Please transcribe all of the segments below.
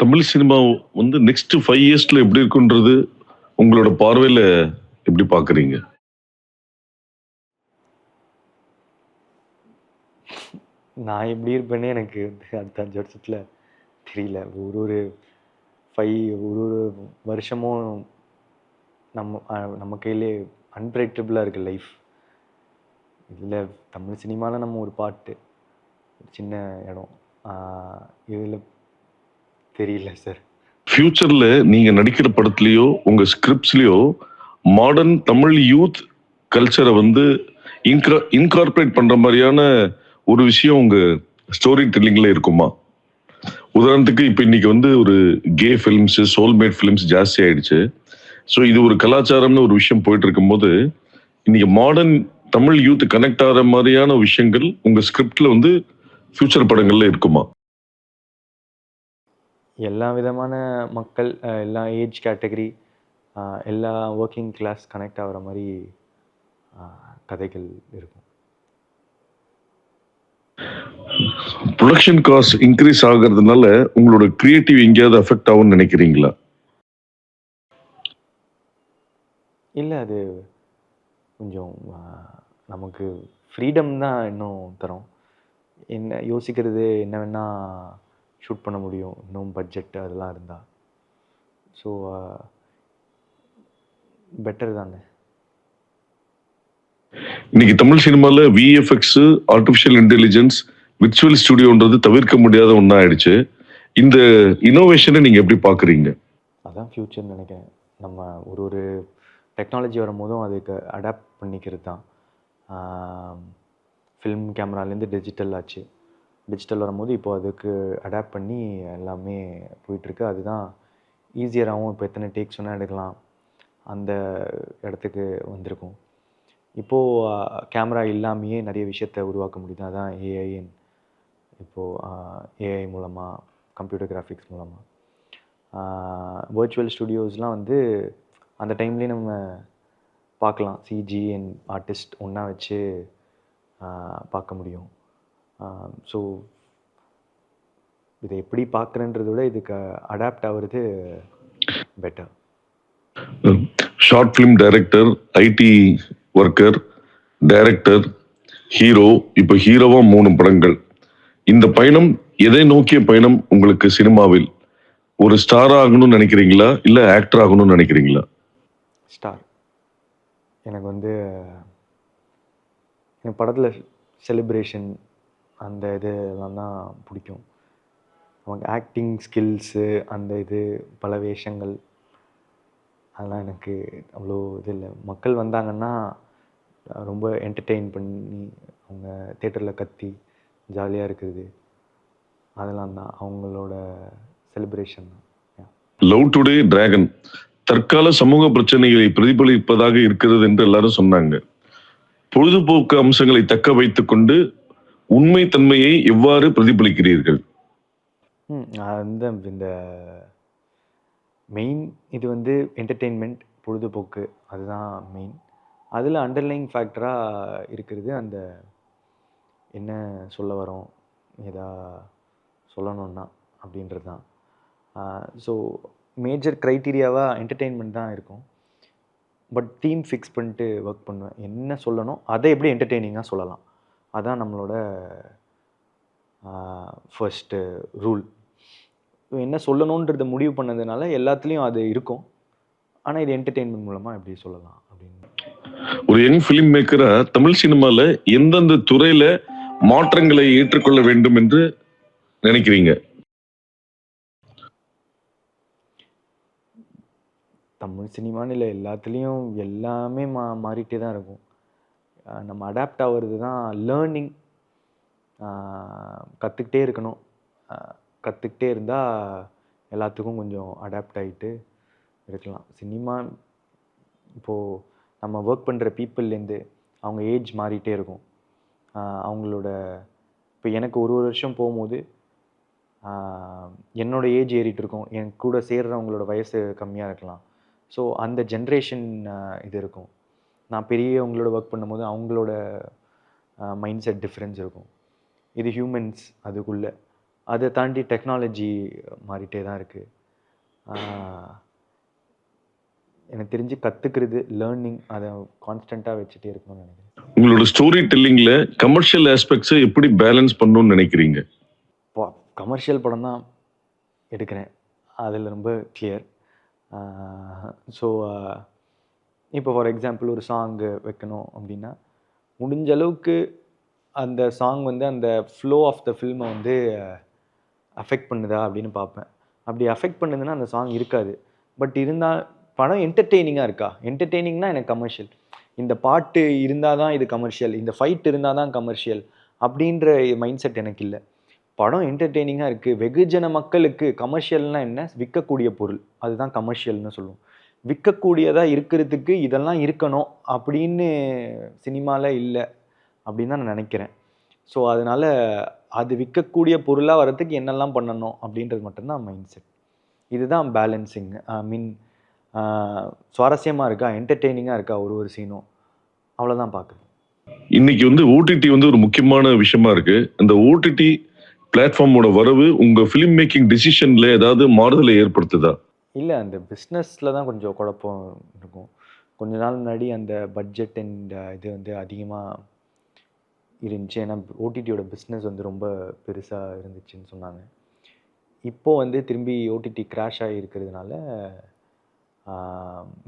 Tamil cinema வந்து next five இயர்ஸ்ல எப்படி இருக்குன்றது உங்களோட பார்வையில எப்படி பாக்குறீங்க? நான் எப்படி இருப்பேனே எனக்கு அடுத்த அஞ்சு வருஷத்தில் தெரியல. ஒரு ஒரு ஃபைவ் ஒரு ஒரு வருஷமும் நம்ம நம்ம கையிலே அன்பிரடிக்டபுளாக இருக்குது லைஃப் இதில் தமிழ் சினிமாவில் நம்ம ஒரு பாட்டு ஒரு சின்ன இடம். இதில் தெரியல சார் ஃபியூச்சர்ல நீங்க நடிக்கிற படத்துலயோ உங்க ஸ்கிரிப்ட்ஸ்லயோ மாடர்ன் தமிழ் யூத் கல்ச்சரை வந்து இன்கார்பரேட் பண்ற மாதிரியான ஒரு விஷயம் உங்க ஸ்டோரி டெல்லிங்ல இருக்குமா? உதாரணத்துக்கு இப்போ இன்னைக்கு வந்து ஒரு கே ஃபிலிம்ஸ் சோல்மேட் ஃபிலிம்ஸ் ஜாஸ்தி ஆயிடுச்சு. ஸோ இது ஒரு கலாச்சாரம்னு ஒரு விஷயம் போயிட்டு இருக்கும்போது இன்னைக்கு மாடர்ன் தமிழ் யூத் கனெக்ட் ஆகிற மாதிரியான விஷயங்கள் உங்க ஸ்கிரிப்ட்ல வந்து ஃபியூச்சர் படங்கள்ல இருக்குமா? எல்லா விதமான மக்கள் எல்லா ஏஜ் கேட்டகரி எல்லா ஒர்க்கிங் கிளாஸ் கனெக்ட் ஆகிற மாதிரி கதைகள் இருக்கும். ப்ரொடக்ஷன் காஸ்ட் இன்க்ரீஸ் ஆகுறதுனால உங்களோட கிரியேட்டிவ் எங்கேயாவது அஃபெக்ட் ஆகும்னு நினைக்கிறீங்களா? இல்லை அது கொஞ்சம் நமக்கு ஃப்ரீடம் தான் இன்னும் தரும். என்ன யோசிக்கிறது என்ன வேணால் ஷூட் பண்ண முடியும். இன்னும் பட்ஜெட் அதெல்லாம் இருந்தால் ஸோ பெட்டர் தானே? இன்னைக்கு தமிழ் சினிமால விஎஃப்எக்ஸ் ஆர்டிஃபிஷியல் இன்டெலிஜென்ஸ் விர்ச்சுவல் ஸ்டுடியோன்றது தவிர்க்க முடியாத ஒன்றா ஆயிடுச்சு இந்த இனோவேஷனை நீங்க எப்படி பாக்குறீங்க? அதான் ஃப்யூச்சர்னு நினைக்கிறேன். நம்ம ஒரு ஒரு டெக்னாலஜி வரும்போதும் அதுக்கு அடாப்ட் பண்ணிக்கிறது தான் ஃபில்ம் கேமராலேருந்து டிஜிட்டல் ஆச்சு. டிஜிட்டல் வரும்போது இப்போ அதுக்கு அடாப்ட் பண்ணி எல்லாமே போயிட்டுருக்கு. அதுதான் ஈஸியராகவும் இப்போ எத்தனை டேக்ஸ் வேணால் எடுக்கலாம் அந்த இடத்துக்கு வந்திருக்கும். இப்போது கேமரா இல்லாமையே நிறைய விஷயத்தை உருவாக்க முடியுது. அதான் ஏஐஎன் இப்போது ஏஐ மூலமாக கம்ப்யூட்டர் கிராஃபிக்ஸ் மூலமாக வர்ச்சுவல் ஸ்டுடியோஸ்லாம் வந்து அந்த டைம்லேயே நம்ம பார்க்கலாம். சிஜி அண்ட் ஆர்டிஸ்ட் ஒன்றா வச்சு பார்க்க முடியும். ஸோ இதை எப்படி பார்க்குறேன்றத விட இதுக்கு அடாப்ட் ஆகுறது better short film director IT worker director hero இப்போ ஹீரோவா மூணு படங்கள். இந்த பயணம் எதை நோக்கிய பயணம் உங்களுக்கு சினிமாவில்? ஒரு ஸ்டார் ஆகணும்னு நினைக்கிறீங்களா? இல்ல ஆக்டர் ஆகணும்னு நினைக்கிறீங்களா? ஸ்டார் எனக்கு வந்து என் படத்தில் செலிப்ரேஷன் அந்த இது எல்லாம் தான் பிடிக்கும். அவங்க ஆக்டிங் ஸ்கில்ஸு அந்த இது பல வேஷங்கள் அதெல்லாம் எனக்கு அவ்வளோ இது இல்லை. மக்கள் வந்தாங்கன்னா ரொம்ப என்டர்டெயின் பண்ணி அவங்க தேட்டரில் கத்தி ஜாலியாக இருக்கிறது அதெல்லாம் தான். அவங்களோட செலிப்ரேஷன் தான். லவ் டுடே டிராகன் தற்கால சமூக பிரச்சனைகளை பிரதிபலிப்பதாக இருக்கிறது என்று எல்லாரும் சொன்னாங்க. பொழுதுபோக்கு அம்சங்களை தக்க வைத்துக் கொண்டு உண்மை தன்மையை எவ்வாறு பிரதிபலிக்கிறீர்கள்? அந்த இந்த மெயின் இது வந்து என்டர்டெயின்மெண்ட் பொழுதுபோக்கு அதுதான் மெயின் அதில் அண்டர்லைங் ஃபேக்டராக இருக்கிறது அந்த என்ன சொல்ல வரோம் ஏதா சொல்லணும்னா அப்படின்றது தான் ஸோ மேஜர் க்ரைட்டீரியாவாக என்டர்டெயின்மெண்ட் தான் இருக்கும். பட் தீம் ஃபிக்ஸ் பண்ணிட்டு ஒர்க் பண்ணுவேன். என்ன சொல்லணும் அதை எப்படி என்டர்டெய்னிங்காக சொல்லலாம்? அதான் நம்மளோட ஃபர்ஸ்ட்டு ரூல் என்ன சொல்லணுன்றத முடிவு பண்ணதுனால எல்லாத்துலேயும் அது இருக்கும். ஆனால் இது என்டர்டெயின்மெண்ட் மூலமாக எப்படி சொல்லலாம் அப்படின்னு. ஒரு யங் ஃபிலிம் மேக்கரா தமிழ் சினிமால எந்தெந்த துறையில மாற்றங்களை ஏற்றுக்கொள்ள வேண்டும் என்று நினைக்கிறீங்க? தமிழ் சினிமான்னு இல்லை எல்லாத்துலேயும் எல்லாமே மா மாறிட்டே தான் இருக்கும். நம்ம அடாப்ட் ஆகிறது தான் லேர்னிங் கற்றுக்கிட்டே இருக்கணும். கற்றுக்கிட்டே இருந்தால் எல்லாத்துக்கும் கொஞ்சம் அடாப்ட் ஆகிட்டு இருக்கலாம். சினிமா இப்போது நம்ம ஒர்க் பண்ணுற பீப்புள்லேருந்து அவங்க ஏஜ் மாறிட்டே இருக்கும். அவங்களோட இப்போ எனக்கு ஒரு ஒரு வருஷம் போகும்போது என்னோடய என்னோட ஏஜ் ஏறிட்டு இருக்கும். என் கூட சேர்றவங்களோட வயசு கம்மியாக இருக்கலாம். ஸோ அந்த ஜென்ரேஷன் இது இருக்கும். நான் பெரியவங்களோட ஒர்க் பண்ணும்போது அவங்களோட மைண்ட் செட் டிஃப்ரென்ஸ் இருக்கும். இது ஹியூமன்ஸ் அதுக்குள்ளே. அதை தாண்டி டெக்னாலஜி மாறிட்டே தான் இருக்குது எனக்கு தெரிஞ்சு கற்றுக்கிறது லேர்னிங் அதை கான்ஸ்டண்ட்டாக வச்சுட்டே இருக்கணும்னு நினைக்கிறேன். உங்களோட ஸ்டோரி டெல்லிங்ல கமர்ஷியல் ஆஸ்பெக்ட்ஸை எப்படி பேலன்ஸ் பண்ணணும்னு நினைக்கிறீங்க? கமர்ஷியல் படம் தான் எடுக்கிறேன். அதில் ரொம்ப கிளியர் ஸோ இப்போ ஃபார் எக்ஸாம்பிள் ஒரு சாங்கு வைக்கணும் அப்படின்னா முடிஞ்ச அளவுக்கு அந்த சாங் வந்து அந்த ஃப்ளோ ஆஃப் த ஃபில்மை வந்து அஃபெக்ட் பண்ணுதா அப்படின்னு பார்ப்பேன். அப்படி அஃபெக்ட் பண்ணுதுன்னா அந்த சாங் இருக்காது. பட் இருந்தால் படம் என்டர்டெய்னிங்காக இருக்கா? என்டர்டெய்னிங்னா எனக்கு கமர்ஷியல் இந்த பாட்டு இருந்தால் தான் இது கமர்ஷியல் இந்த ஃபைட் இருந்தால் தான் கமர்ஷியல் அப்படின்ற மைண்ட் செட் எனக்கு இல்லை. படம் என்டர்டெய்னிங்காக இருக்குது வெகுஜன மக்களுக்கு கமர்ஷியல்னால் என்ன? விற்கக்கூடிய பொருள். அதுதான் கமர்ஷியல்னு சொல்லுவோம். விற்கக்கூடியதாக இருக்கிறதுக்கு இதெல்லாம் இருக்கணும் அப்படின்னு சினிமாவில் இல்லை அப்படின்னு தான் நான் நினைக்கிறேன். ஸோ அதனால் அது விற்கக்கூடிய பொருளாக வரத்துக்கு என்னெல்லாம் பண்ணணும் அப்படின்றது மட்டும்தான் மைண்ட் செட் இதுதான் பேலன்சிங் ஐ மீன் சுவாரஸ்யமாக இருக்கா? என்டர்டெய்னிங்காக இருக்கா? ஒரு ஒரு சீனும் அவ்வளோதான் பார்க்குறேன். இன்னைக்கு வந்து ஓடிடி வந்து ஒரு முக்கியமான விஷயமா இருக்கு. இந்த ஓடிடி பிளாட்ஃபார்மோட வரவு உங்க ஃபிலிம் மேக்கிங் டிசிஷன்ல ஏதாவது மாறுதலை ஏற்படுத்துதா? இல்லை அந்த பிஸ்னஸில் தான் கொஞ்சம் குழப்பம் இருக்கும். கொஞ்ச நாள் முன்னாடி அந்த பட்ஜெட் அண்ட் இது வந்து அதிகமாக இருந்துச்சு. ஏன்னா ஓடிடியோட பிஸ்னஸ் வந்து ரொம்ப பெருசாக இருந்துச்சுன்னு சொன்னாங்க. இப்போது வந்து திரும்பி ஓடிடி கிராஷ் ஆகி இருக்கிறதுனால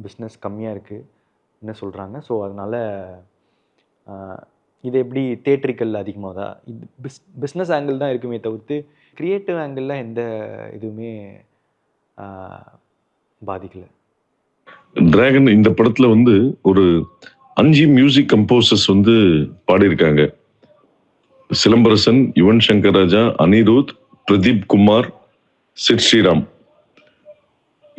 பிஸ்னஸ் கம்மியாக இருக்குது என்ன சொல்கிறாங்க ஸோ அதனால் இது எப்படி தேட்ருக்கள் அதிகமாக தான் இது பிஸ் பிஸ்னஸ் ஆங்கிள் தான் இருக்குமே தவிர்த்து க்ரியேட்டிவ் ஆங்கிளில் எந்த இதுவுமே பாதிக்கலை. டிராகன் இந்த படத்துல வந்து ஒரு அஞ்சு மியூசிக் கம்போசர்ஸ் வந்து பாடியிருக்காங்க. சிலம்பரசன் யுவன் சங்கர் ராஜா அனிருத் பிரதீப் குமார் சிட் ஸ்ரீராம்.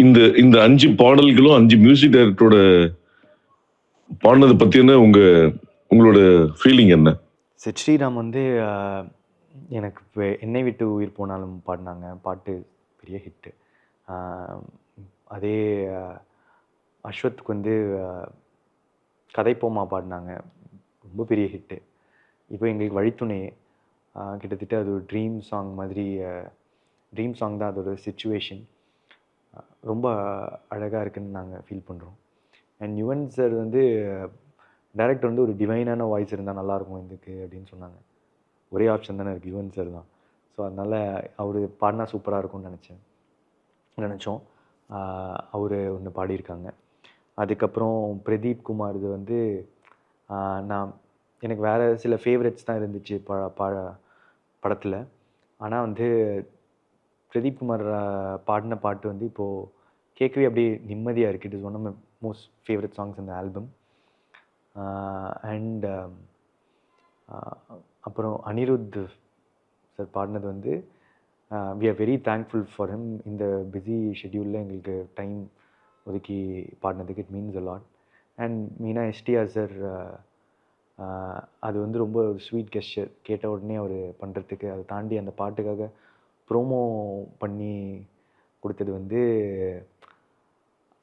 இந்த இந்த அஞ்சு பாடல்களும் அஞ்சு மியூசிக் டைரக்டரோட பாடினதை பத்தின உங்க உங்களோட ஃபீலிங் என்ன? சித் ஸ்ரீராம் வந்து எனக்கு என்னை விட்டு உயிர் போனாலும் பாடினாங்க. பாட்டு பெரிய ஹிட்டு அதே அஸ்வத்துக்கு வந்து கதைப்போமா பாடினாங்க. ரொம்ப பெரிய ஹிட்டு. இப்போ எங்களுக்கு வழித்துணை. கிட்டத்தட்ட அது ஒரு ட்ரீம் சாங் மாதிரி ட்ரீம் சாங் தான் அதோட சுச்சுவேஷன் ரொம்ப அழகாக இருக்குன்னு நாங்கள் ஃபீல் பண்ணுறோம் அண்ட் யுவன் சார் வந்து டேரக்டர் வந்து ஒரு டிவைனான வாய்ஸ் இருந்தால் நல்லாயிருக்கும் இதுக்கு அப்படின்னு சொன்னாங்க. ஒரே ஆப்ஷன் தானே இருக்குது யுவன் சார் தான். ஸோ அதனால் அவர் பாடினா சூப்பராக இருக்கும்னு நினச்சேன். நினச்சோம். அவர் ஒன்று பாடியிருக்காங்க. அதுக்கப்புறம் பிரதீப் குமார் இது வந்து நான் எனக்கு வேறு சில ஃபேவரட்ஸ் தான் இருந்துச்சு ப பா படத்தில். ஆனால் வந்து பிரதீப் குமார் பாடின பாட்டு வந்து இப்போது கேட்கவே அப்படியே நிம்மதியாக இருக்குது it is one of my most favourite songs இந்த ஆல்பம் அண்ட் அப்புறம் அனிருத் சார் பாடினது வந்து we are very thankful for him இந்த பிஸி ஷெட்யூலில் எங்களுக்கு டைம் ஒதுக்கி பாடினதுக்கு it means a lot and Meena STR sir அது வந்து ரொம்ப ஒரு ஸ்வீட் கெஸ்டர் கேட்ட உடனே அவர் பண்ணுறதுக்கு அதை தாண்டி அந்த பாட்டுக்காக ப்ரோமோ பண்ணி கொடுத்தது வந்து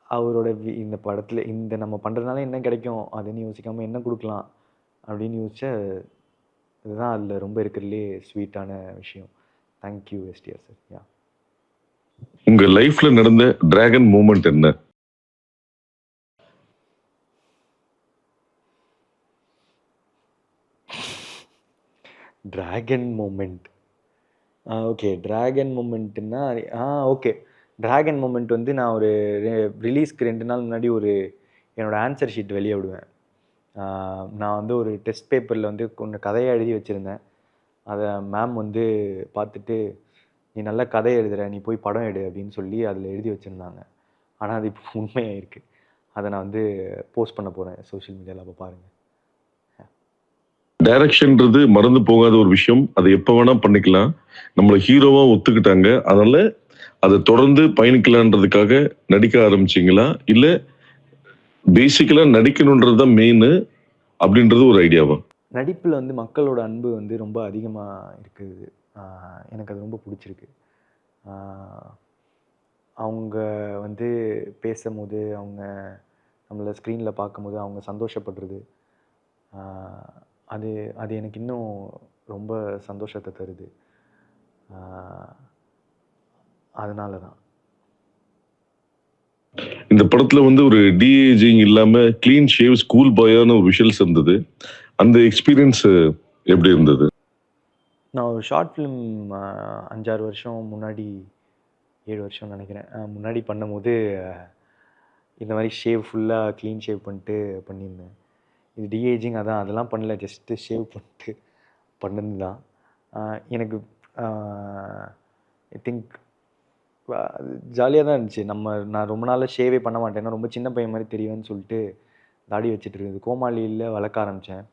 அவரோட வி- இந்த படத்தில் இந்த நம்ம பண்ணுறதுனால என்ன கிடைக்கும் அதுன்னு யோசிக்காமல் என்ன கொடுக்கலாம் அப்படின்னு யோசிச்சா இதுதான் அதில் ரொம்ப இருக்கிறதுலே ஸ்வீட்டான விஷயம். தேங்க்யூ எஸ்டிஆர் சார் யா உங்க லைஃப்ல நடந்த டிராகன் மூமெண்ட் என்ன? டிராகன் மூமெண்ட் ஓகே டிராகன் மூமெண்ட்டுன்னா ஆ ஓகே டிராகன் மூமெண்ட் வந்து நான் ஒரு ரிலீஸ்க்கு ரெண்டு நாள் முன்னாடி ஒரு என்னோடய ஆன்சர் ஷீட் வெளியே விடுவேன். நான் வந்து ஒரு டெஸ்ட் பேப்பரில் வந்து கொஞ்சம் கதையை எழுதி வச்சுருந்தேன். அதை மேம் வந்து பார்த்துட்டு நீ நல்ல கதை எழுதுற நீ போய் படம் எடு அப்படின்னு சொல்லி அதில் எழுதி வச்சுருந்தாங்க. ஆனால் அது இப்போ உண்மையாக இருக்குது அதை நான் வந்து போஸ்ட் பண்ண போகிறேன் சோஷியல் மீடியாவில் அப்போ பாருங்கள் டைரக்ஷன்ன்றது மறந்து போகாத ஒரு விஷயம். அதை எப்போ வேணால் பண்ணிக்கலாம். நம்மளை ஹீரோவாக ஒத்துக்கிட்டாங்க. அதனால் அதை தொடர்ந்து பயணிக்கலான்றதுக்காக நடிக்க ஆரம்பிச்சிங்களா? இல்லை பேசிக்கலாக நடிக்கணுன்றது தான் மெயின் அப்படின்றது ஒரு ஐடியாவா நடிப்பில் வந்து மக்களோட அன்பு வந்து ரொம்ப அதிகமாக இருக்குது. எனக்கு அது ரொம்ப பிடிச்சிருக்கு. அவங்க வந்து பேசும்போது அவங்க நம்மளை ஸ்க்ரீனில் பார்க்கும்போது அவங்க சந்தோஷப்படுறது அது அது எனக்கு இன்னும் ரொம்ப சந்தோஷத்தை தருது. அதனால தான் இந்த படத்துல வந்து ஒரு டிஏஜிங் இல்லாம க்ளீன் ஷேவ் ஸ்கூல் பாயான ஒரு விஷல்ஸ் இருந்தது அந்த எக்ஸ்பீரியன்ஸ் எப்படி இருந்தது? நான் ஒரு ஷார்ட் ஃபிலிம் அஞ்சாறு வருஷம் முன்னாடி ஏழு வருஷம் நினைக்கிறேன். முன்னாடி பண்ணும்போது இந்த மாதிரி ஷேவ் ஃபுல்லாக க்ளீன் ஷேவ் பண்ணிட்டு பண்ணியிருந்தேன். இது டிஏஜிங் அதான் அதெல்லாம் பண்ணல. ஜஸ்ட்டு ஷேவ் பண்ணிட்டு பண்ணது தான் எனக்கு ஐ திங்க் ஜாலியாக தான் இருந்துச்சு. நம்ம நான் ரொம்ப நாளாக ஷேவே பண்ண மாட்டேன் ரொம்ப சின்ன பையன் மாதிரி தெரியும்னு சொல்லிட்டு தாடி வச்சுட்டு இருந்தது. கோமாளியில் வளர்க்க ஆரம்பித்தேன்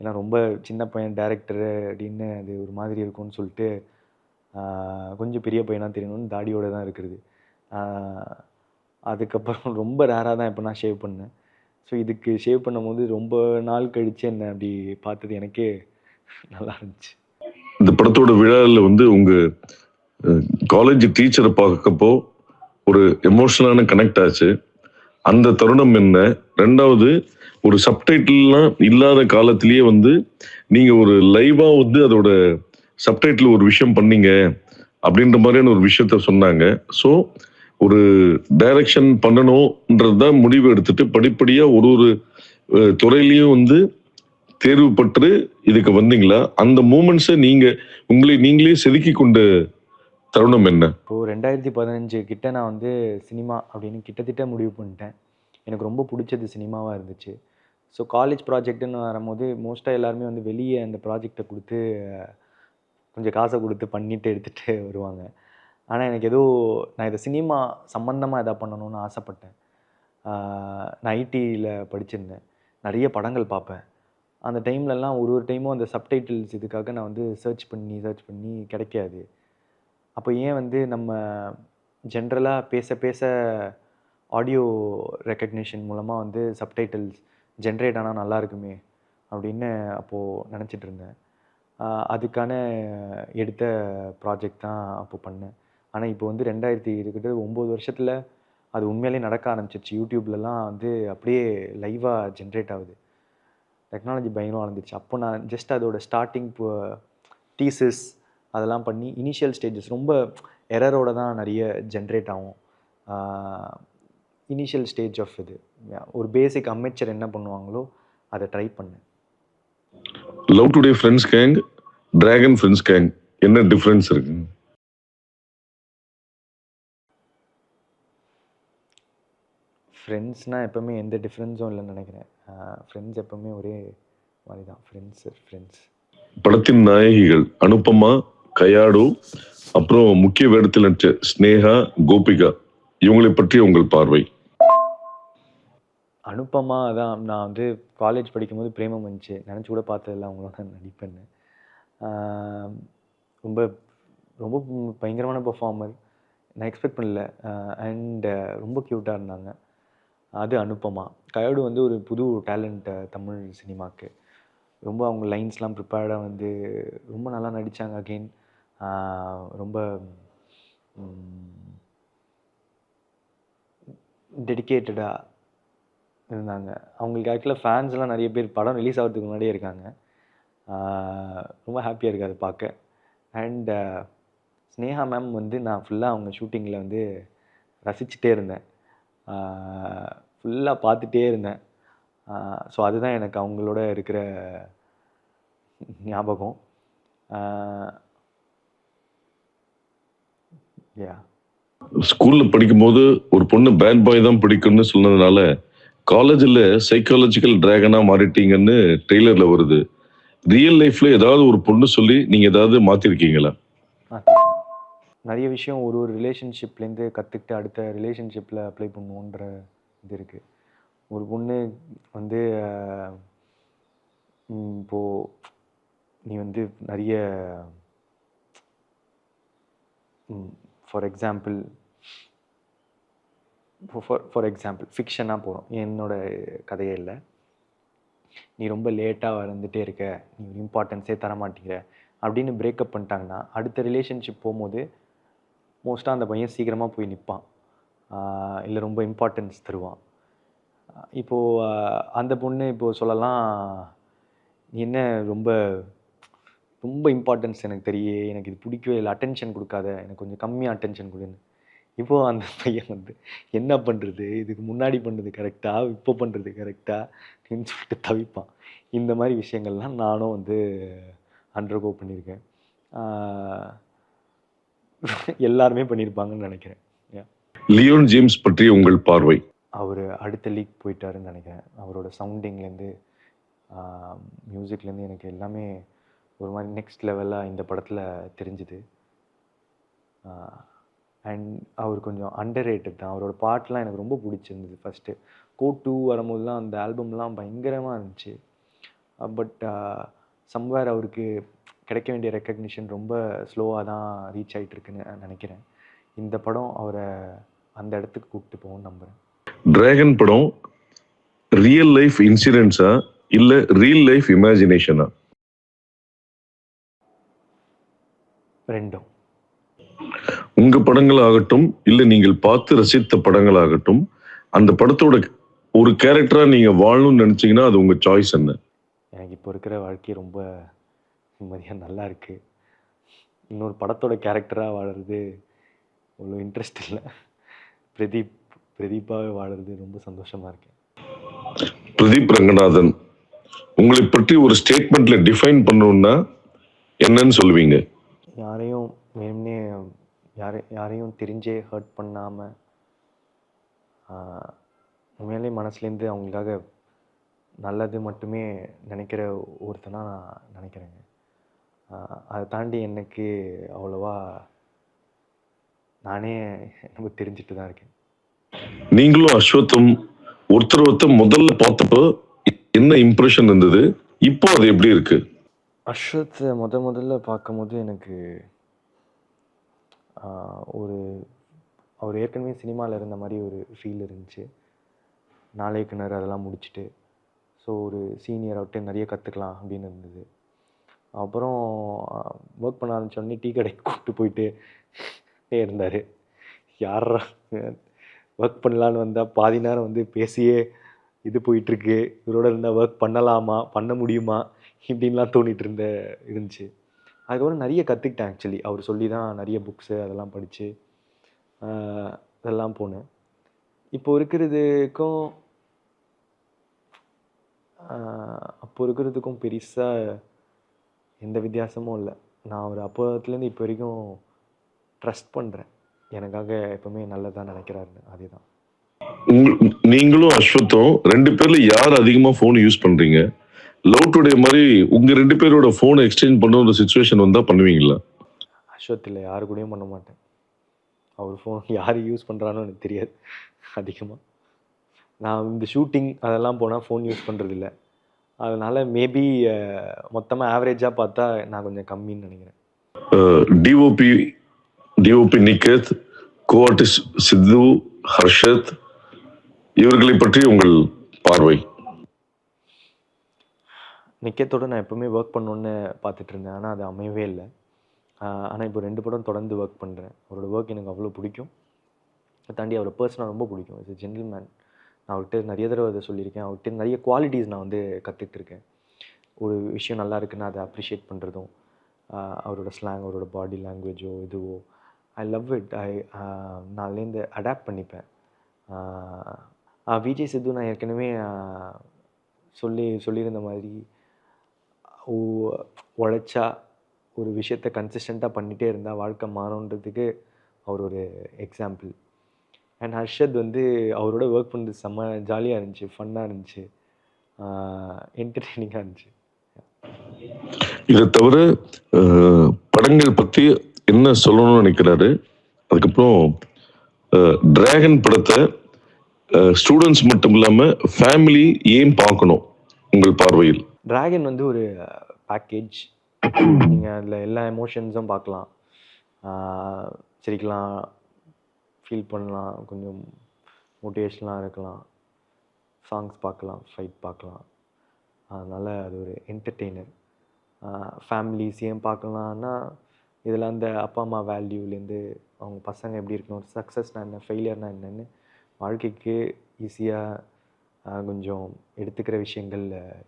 ஏன்னா ரொம்ப சின்ன பையன் டேரக்டரு அப்படின்னு அது ஒரு மாதிரி இருக்கும்னு சொல்லிட்டு கொஞ்சம் பெரிய பையனாக தெரியணும்னு தாடியோட தான் இருக்கிறது. அதுக்கப்புறம் ரொம்ப ரேராக தான் இப்போ நான் ஷேவ் பண்ணேன். ஸோ இதுக்கு ஷேவ் பண்ணும்போது ரொம்ப நாள் கழித்து என்ன அப்படி பார்த்தது எனக்கே நல்லா இருந்துச்சு. இந்த படத்தோட விழாவில் வந்து உங்கள் காலேஜ் டீச்சரை பார்க்கப்போ ஒரு எமோஷனலான கனெக்ட் ஆச்சு. அந்த தருணம் என்ன? ரெண்டாவது ஒரு சப்டைட்டில்லாம் இல்லாத காலத்திலேயே வந்து நீங்க ஒரு லைவா வந்து அதோட சப்டைட்டில் ஒரு விஷயம் பண்ணீங்க அப்படின்ற மாதிரியான ஒரு விஷயத்த சொன்னாங்க. ஸோ ஒரு டைரக்ஷன் பண்ணணும்ன்றது தான் முடிவு எடுத்துட்டு படிப்படியாக ஒரு ஒரு துறையிலையும் வந்து தேர்வு பெற்று இதுக்கு வந்தீங்களா? அந்த மூமெண்ட்ஸை நீங்கள் உங்களை நீங்களே செதுக்கி கொண்டு தருணம் என்ன? இப்போது ரெண்டாயிரத்தி பதினஞ்சு கிட்ட நான் வந்து சினிமா அப்படின்னு கிட்டத்தட்ட முடிவு பண்ணிட்டேன். எனக்கு ரொம்ப பிடிச்சது சினிமாவாக இருந்துச்சு. ஸோ காலேஜ் ப்ராஜெக்ட்டுன்னு வரும்போது மோஸ்ட்டாக எல்லாருமே வந்து வெளியே அந்த ப்ராஜெக்டை கொடுத்து கொஞ்சம் காசை கொடுத்து பண்ணிட்டு எடுத்துகிட்டு வருவாங்க. ஆனால் எனக்கு ஏதோ நான் இதை சினிமா சம்மந்தமாக எதாவது பண்ணணும்னு ஆசைப்பட்டேன். நான் ஐடியில் படிச்சிருந்தேன். நிறைய படங்கள் பார்ப்பேன். அந்த டைம்லலாம் ஒரு ஒரு டைமும் அந்த சப்டைட்டில்ஸ் இதுக்காக நான் வந்து சர்ச் பண்ணி சர்ச் பண்ணி கிடைக்காது. அப்போ ஏன் வந்து நம்ம ஜென்ரலாக பேச பேச ஆடியோ ரெக்கக்னிஷன் மூலமாக வந்து சப்டைட்டில்ஸ் ஜென்ரேட் ஆனால் நல்லா இருக்குமே அப்படின்னு அப்போது நினச்சிட்டு இருந்தேன். அதுக்கான எடுத்த ப்ராஜெக்ட் தான் அப்போ பண்ணேன். ஆனால் இப்போ வந்து ரெண்டாயிரத்தி இருக்கிட்ட ஒம்பது வருஷத்தில் அது உண்மையிலே நடக்க ஆரம்பிச்சிருச்சு. யூடியூப்லலாம் வந்து அப்படியே லைவாக ஜென்ரேட் ஆகுது. டெக்னாலஜி பயங்கரம் வளர்ந்துச்சு அப்போ நான் ஜஸ்ட் அதோட ஸ்டார்டிங் டீசஸ் அதெல்லாம் பண்ணி இனிஷியல் ஸ்டேஜஸ் ரொம்ப எரரோட தான் நிறைய ஜென்ரேட் ஆகும். இனிஷியல் ஸ்டேஜ் ஆஃப் இது. ஒரு பேசிக் அமைச்சர் என்ன பண்ணுவாங்களோ அதை ட்ரை பண்ணேன் Love Today friends gang Dragon friends gang என்ன டிஃபரன்ஸ் இருக்கு? ஃப்ரெண்ட்ஸ்னால் எப்போவுமே எந்த டிஃப்ரென்ஸும் இல்லைன்னு நினைக்கிறேன். ஃப்ரெண்ட்ஸ் எப்போவுமே ஒரே மாதிரி தான். ஃப்ரெண்ட்ஸ் ஃப்ரெண்ட்ஸ் படத்தின் நாயகிகள் அனுபமா கயாடு அப்புறம் முக்கிய வேடத்தில் நடிச்ச ஸ்னேகா கோபிகா இவங்களை பற்றி உங்கள் பார்வை? அனுப்பமா தான் நான் வந்து காலேஜ் படிக்கும்போது பிரேமம் வந்துச்சு. நினச்சி கூட பார்த்ததில்ல அவங்களோட நடிப்பேன்னு. ரொம்ப ரொம்ப பயங்கரமான பெர்ஃபார்மர் நான் எக்ஸ்பெக்ட் பண்ணல. அண்டு ரொம்ப க்யூட்டாக இருந்தாங்க. அது அனுப்பமா. கயோடு வந்து ஒரு புது டேலண்ட் தமிழ் சினிமாக்கு. ரொம்ப அவங்க லைன்ஸ்லாம் ப்ரிப்பேர்டாக வந்து ரொம்ப நல்லா நடித்தாங்க அகெயின் ரொம்ப டெடிக்கேட்டடாக இருந்தாங்க. அவங்களுக்கு ஆக்சுவலாக ஃபேன்ஸ்லாம் நிறைய பேர் படம் ரிலீஸ் ஆகிறதுக்கு முன்னாடியே இருக்காங்க. ரொம்ப ஹாப்பியாக இருக்குது அதை பார்க்க. அண்ட் ஸ்னேகா மேம் வந்து நான் ஃபுல்லாக அவங்க ஷூட்டிங்கில் வந்து ரசிச்சுட்டே இருந்தேன். ஃபுல்லாக பார்த்துட்டே இருந்தேன். ஸோ அதுதான் எனக்கு அவங்களோட இருக்கிற ஞாபகம். ஸ்கூல்ல படிக்கும்போது ஒரு பொண்ணு பேட் பாய் தான் பிடிக்கும்னு சொன்னதுனால காலேஜில் சைக்காலஜிக்கல் டிராகனா மாறிட்டீங்கன்னு ட்ரெய்லர்ல வருது. ரியல் லைஃப்ல ஏதாவது ஒரு பொண்ணு சொல்லி நீங்க ஏதாவது மாத்திருக்கீங்களா? நிறைய விஷயம் ஒரு ஒரு ரிலேஷன்ஷிப்லேருந்து கற்றுக்கிட்டு அடுத்த ரிலேஷன்ஷிப்பில் அப்ளை பண்ணுவோன்ற இது இருக்குது ஒரு பொண்ணு வந்து ஆஹ், ம், இப்போ நீ வந்து நிறைய for example for for example ஃபிக்ஷனாக போகிறோம் என்னோட கதையே இல்லை. நீ ரொம்ப லேட்டாக வந்துகிட்டே இருக்க. நீ ஒரு இம்பார்ட்டன்ஸே தர மாட்டேங்கிற அப்படின்னு பிரேக்கப் பண்ணிட்டாங்கன்னா அடுத்த ரிலேஷன்ஷிப் போகும்போது மோஸ்ட்டாக அந்த பையன் சீக்கிரமாக போய் நிற்பான் இல்லை ரொம்ப இம்பார்ட்டன்ஸ் தருவான். இப்போது அந்த பொண்ணு இப்போது சொல்லலாம் நீ என்ன ரொம்ப ரொம்ப இம்பார்ட்டன்ஸ் எனக்கு தெரிய. எனக்கு இது பிடிக்கவே இல்லை. அட்டென்ஷன் கொடுக்காத. எனக்கு கொஞ்சம் கம்மியாக அட்டென்ஷன் கொடுன்னு இப்போ அந்த பையன் வந்து என்ன பண்ணுறது இதுக்கு முன்னாடி பண்ணுறது கரெக்டாக இப்போ பண்ணுறது கரெக்டாக அப்படின்னு சொல்லிட்டு தவிப்பான். இந்த மாதிரி விஷயங்கள்லாம் நானும் வந்து அண்டர்கோ பண்ணியிருக்கேன். எல்லாருமே பண்ணியிருப்பாங்கன்னு நினைக்கிறேன். லியோன் ஜேம்ஸ் பற்றி உங்கள் பார்வை? அவர் அடுத்த லீக் போயிட்டாருன்னு நினைக்கிறேன். அவரோட சவுண்டிங்லேருந்து மியூசிக்லேருந்து எனக்கு எல்லாமே ஒரு மாதிரி நெக்ஸ்ட் லெவலாக இந்த படத்தில் தெரிஞ்சுது. அண்ட் அவர் கொஞ்சம் அண்டர் ரேட்டட் தான். அவரோட பாட்டெலாம் எனக்கு ரொம்ப பிடிச்சிருந்தது ஃபஸ்ட்டு கோ டூ வரும்போதுலாம் அந்த ஆல்பம்லாம் பயங்கரமாக இருந்துச்சு. பட் சம்வேர் அவருக்கு கிடைக்க வேண்டிய ரெக்கக்னிஷன் ரொம்ப ஸ்லோவாக தான் ரீச் ஆகிட்டுருக்குன்னு நினைக்கிறேன். இந்த படம் அவரை அந்த இடத்துக்கு கூப்பிட்டு போகும்னு நம்புகிறேன் டிராகன் படம் ரியல் லைஃப் இன்சிடென்ட்ஸா இல்லை ரியல் லைஃப் இமேஜினேஷனா ரெண்டும். உங்க படங்களாகட்டும் இல்ல நீங்கள் பார்த்து ரசித்த படங்களாகட்டும் அந்த படத்தோட ஒரு கேரக்டரா நீங்க வாழணும்னு நினைச்சீங்கன்னா அது உங்க சாய்ஸ் என்ன? எனக்கு இப்போ இருக்கிற வாழ்க்கை ரொம்ப நிம்மதியாக நல்லா இருக்குது இன்னொரு படத்தோட கேரக்டராக வாழறது அவ்வளோ இன்ட்ரெஸ்ட் இல்லை. பிரதீப் பிரதீப்பாகவே வாழறது ரொம்ப சந்தோஷமாக இருக்கேன். பிரதீப் ரங்கநாதன் உங்களை பற்றி ஒரு ஸ்டேட்மெண்ட்ல டிஃபைன் பண்ணணும்னா என்னன்னு சொல்லுவீங்க? யாரையும் வேணும்னே யாரை யாரையும் தெரிஞ்சே ஹர்ட் பண்ணாமல் உண்மையிலே மனசுலேருந்து அவங்களுக்காக நல்லது மட்டுமே நினைக்கிற ஒருத்தனாக நான் நினைக்கிறேங்க. அதை தாண்டி எனக்கு அவ்வளோவா நானே எனக்கு தெரிஞ்சுட்டு தான் இருக்கேன். நீங்களும் அஸ்வத்தும் ஒருத்தர் ஒருத்தர் முதல்ல பார்த்தப்போ என்ன இம்ப்ரெஷன் இருந்தது? இப்போ அது எப்படி இருக்குது அஸ்வத் முத முதல்ல பார்க்கும்போது எனக்கு ஒரு அவர் ஏற்கனவே சினிமாவில் இருந்த மாதிரி ஒரு ஃபீல் இருந்துச்சு. நாளை கிணறு அதெல்லாம் முடிச்சுட்டு ஸோ ஒரு சீனியர் விட்டு நிறைய கற்றுக்கலாம் அப்படின்னு இருந்தது. அப்புறம் ஒர்க் பண்ண ஆரம்பிச்சோடனே டீ கடைக்கு கூப்பிட்டு போயிட்டு இருந்தார். யாரா ஒர்க் பண்ணலான்னு வந்தால் பாதி நேரம் வந்து பேசியே இது போயிட்டுருக்கு இவரோட இருந்தால் ஒர்க் பண்ணலாமா பண்ண முடியுமா? இப்படின்லாம் தோணிட்டு இருந்த இருந்துச்சு. அதுக்கப்புறம் நிறைய கற்றுக்கிட்டேன் ஆக்சுவலி அவர் சொல்லி தான் நிறைய புக்ஸு அதெல்லாம் படித்து அதெல்லாம் போனேன். இப்போ இருக்கிறதுக்கும் அப்போ இருக்கிறதுக்கும் பெருசாக எந்த வித்தியாசமும் இல்லை. நான் ஒரு அப்போத்துலேருந்து இப்போ வரைக்கும் ட்ரஸ்ட் பண்ணுறேன் எனக்காக எப்பவுமே நல்லதாக நினைக்கிறாருன்னு அதே தான் நீங்களும் அஸ்வத்தும் ரெண்டு பேர்ல யார் அதிகமா ஃபோன் யூஸ் பண்றீங்க? லவ் டுடே மாதிரி உங்க ரெண்டு பேரோட ஃபோனை எக்ஸ்சேஞ்ச் பண்ண ஒரு சுச்சுவேஷன் வந்தா பண்ணுவீங்களா? அஸ்வத் இல்லை யாரு கூடயும் பண்ண மாட்டேன். அவர் ஃபோன் யார் யூஸ் பண்ணுறானோ எனக்கு தெரியாது அதிகமாக நான் இந்த ஷூட்டிங் அதெல்லாம் போனால் ஃபோன் யூஸ் பண்ணுறதில்ல அதனால் மேபி மொத்தமாக ஆவரேஜாக பார்த்தா நான் கொஞ்சம் கம்மின்னு நினைக்கிறேன். DOP DOP Nikhat coartist Sidhu Harshad இவர்களை பற்றி உங்கள் பார்வை. நிக்கத்தோடு நான் எப்போவுமே ஒர்க் பண்ணணுன்னு பார்த்துட்டு இருந்தேன் ஆனால் அது அமையவே இல்லை. ஆனால் இப்போ ரெண்டு படம் தொடர்ந்து ஒர்க் பண்ணுறேன் அவரோட ஒர்க் எனக்கு அவ்வளோ பிடிக்கும். அதை தாண்டி அவரை பர்சனாக ரொம்ப பிடிக்கும். இஸ் ஜென்டில்மேன் நான் அவர்கிட்ட நிறைய தடவை அதை சொல்லியிருக்கேன். அவர்கிட்ட நிறைய குவாலிட்டிஸ் நான் வந்து கற்றுட்டு ஒரு விஷயம் நல்லா இருக்குன்னா அதை அப்ரிஷியேட் பண்ணுறதும் அவரோட ஸ்லாங் அவரோட பாடி லாங்குவேஜோ இதுவோ ஐ லவ் இட் ஐ நான் அதுலேருந்து அடாப்ட் பண்ணிப்பேன். விஜய் சித்து நான் ஏற்கனவே சொல்லி சொல்லியிருந்த மாதிரி உழைச்சா ஒரு விஷயத்த கன்சிஸ்டண்ட்டாக பண்ணிகிட்டே இருந்தால் வாழ்க்கை மாறுன்றதுக்கு அவர் ஒரு எக்ஸாம்பிள் அண்ட் ஹர்ஷத் வந்து அவரோட ஒர்க் பண்ணுறது செம்ம ஜாலியாக இருந்துச்சு ஃபன்னாக இருந்துச்சு. என்டர்டெய்னிங்காக இருந்துச்சு. இதை தவிர படங்கள் பற்றி என்ன சொல்லணும்னு நினைக்கிறாரு? அதுக்கப்புறம் டிராகன் படத்தை ஸ்டூடெண்ட்ஸ் மட்டும் இல்லாமல் ஃபேமிலி ஏன் பார்க்கணும் உங்கள் பார்வையில்? டிராகன் வந்து ஒரு பேக்கேஜ் நீங்கள் அதில் எல்லா எமோஷன்ஸும் பார்க்கலாம். சிரிக்கலாம் ஃபீல் பண்ணலாம் கொஞ்சம் மோட்டிவேஷனலாக இருக்கலாம். சாங்ஸ் பார்க்கலாம் ஃபைட் பார்க்கலாம். அதனால் அது ஒரு என்டர்டெய்னர் ஃபேமிலிஸையும் ஏன் பார்க்கலான்னா இதில் அந்த அப்பா அம்மா வேல்யூலேருந்து அவங்க பசங்க எப்படி இருக்கணும் சக்ஸஸ்னால் என்ன ஃபெயிலியர்னால் என்னென்னு வாழ்க்கைக்கு ஈஸியாக கொஞ்சம் எடுத்துக்கிற விஷயங்கள்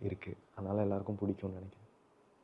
இருக்குது அதனால் எல்லாருக்கும் பிடிக்கும்னு நினைக்கிறேன்.